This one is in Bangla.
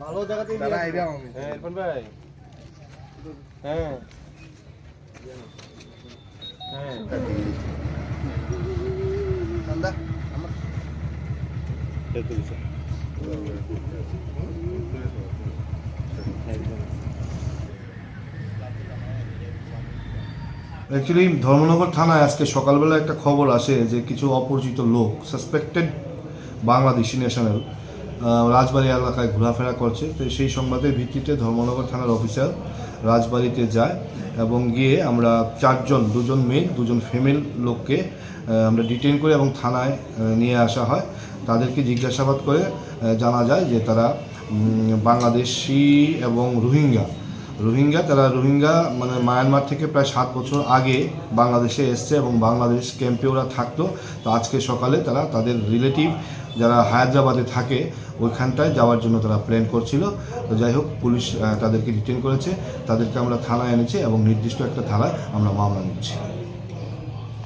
দাদা আইডিয়া আমি। হ্যাঁ ইরফান ভাই। হ্যাঁ। হ্যাঁ। দাদা আমার অ্যাকচুয়ালি ধর্মনগর থানায় আজকে সকালবেলা একটা খবর আসে যে কিছু অপরিচিত লোক সাসপেক্টেড বাংলাদেশি ন্যাশনাল রাজবাড়ি এলাকায় ঘোরাফেরা করছে। তো সেই সংবাদের ভিত্তিতে ধর্মনগর থানার অফিসার রাজবাড়িতে যায় এবং গিয়ে আমরা চারজন, দুজন মেয়ে, দুজন ফিমেল লোককে আমরা ডিটেন করে এবং থানায় নিয়ে আসা হয়। তাদেরকে জিজ্ঞাসাবাদ করে জানা যায় যে তারা বাংলাদেশি এবং রোহিঙ্গা। রোহিঙ্গা, তারা রোহিঙ্গা মানে মায়ানমার থেকে প্রায় সাত বছর আগে বাংলাদেশে এসছে এবং বাংলাদেশ ক্যাম্পে ওরা থাকতো। তো আজকে সকালে তারা তাদের রিলেটিভ যারা হায়দ্রাবাদে থাকে, ওইখানটায় যাওয়ার জন্য তারা প্ল্যান করছিল। তো যাই হোক, পুলিশ তাদেরকে ডিটেন করেছে। তাদেরকে আমরা থানায় এনেছি এবং নির্দিষ্ট একটা থানায় আমরা মামলা নিচ্ছি।